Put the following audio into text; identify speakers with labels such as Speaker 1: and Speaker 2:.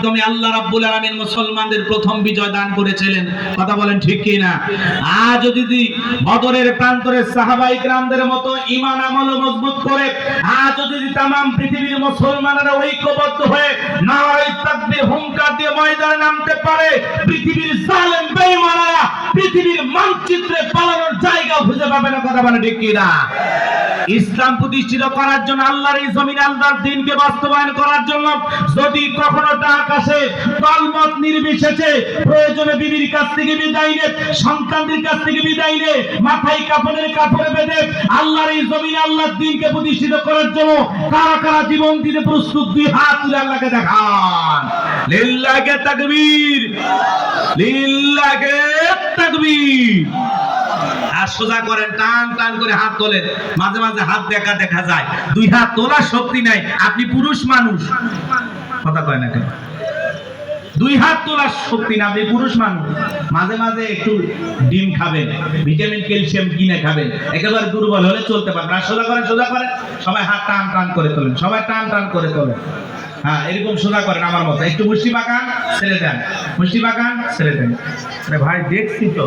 Speaker 1: মাধ্যমে আল্লাহ রাব্বুল আলামিন মুসলমানদের প্রথম বিজয় দান করেছিলেন। কথা বলেন ঠিক কি না আজ যদি বদরের প্রান্তরে সাহাবাই গ্রামদের মতো ঈমান, আমল মজবুত করে, আজ যদি তাম পৃথিবীর মুসলমানেরা ঐক্যবদ্ধ হয়ে নারায়ে তাকবীর হুঙ্কার দিয়ে ময়দানে নামতে পারে, পৃথিবীর জালেম বেঈমানেরা পৃথিবীর মানচিত্রে পালানোর জায়গা খুঁজে পাবে না, কথা বলে ঠিক কি না ইসলাম প্রতিষ্ঠিত করার জন্য আল্লাহর এই জমিন, আল্লাহর দিনকে বাস্তবায়ন করার জন্য যদি কখনো তা আকাশে দলমত নির্বিশেষে প্রয়োজনে বিবির কাছ থেকে বিদায় নে সন্তানদের কাছ থেকে বিদায় নে, মাথায় কাপড়ের কাপড়ে বেঁধে আল্লাহর এই জমিন, আল্লাহর দিনকে প্রতিষ্ঠিত করার জন্য কারা কারা জীবন দিতে প্রস্তুত, দুই হাত তুলে আল্লাহকে দেখান। লিল্লাহে তাকবীর। লিল্লাহে তাকবীর। সোজা করেন, টান টান করে হাত তোলেন। মাঝে মাঝে হাত দেখা দেখা যায়। দুই হাত তোলার শক্তি নাই, আপনি পুরুষ মানুষ। কথা কয় না কেন? দুই হাত তোলার শক্তি না, আপনি পুরুষ মানুষ। মাঝে মাঝে একটু ডিম খাবেন, ভিটামিন, ক্যালসিয়াম কিনে খাবেন। একেবারে দুর্বল হলে চলতে পারবেন আর সোজা করেন সোজা করেন। সবাই হাত টান টান করে তোলেন। সবাই টান টান করে তোলেন। হ্যাঁ এরকম সোজা করেন আমার মতো। একটু মুষ্টি বাগান ছেড়ে দেন। মুষ্টি বাগান ছেড়ে দেন। ভাই, দেখছি তো।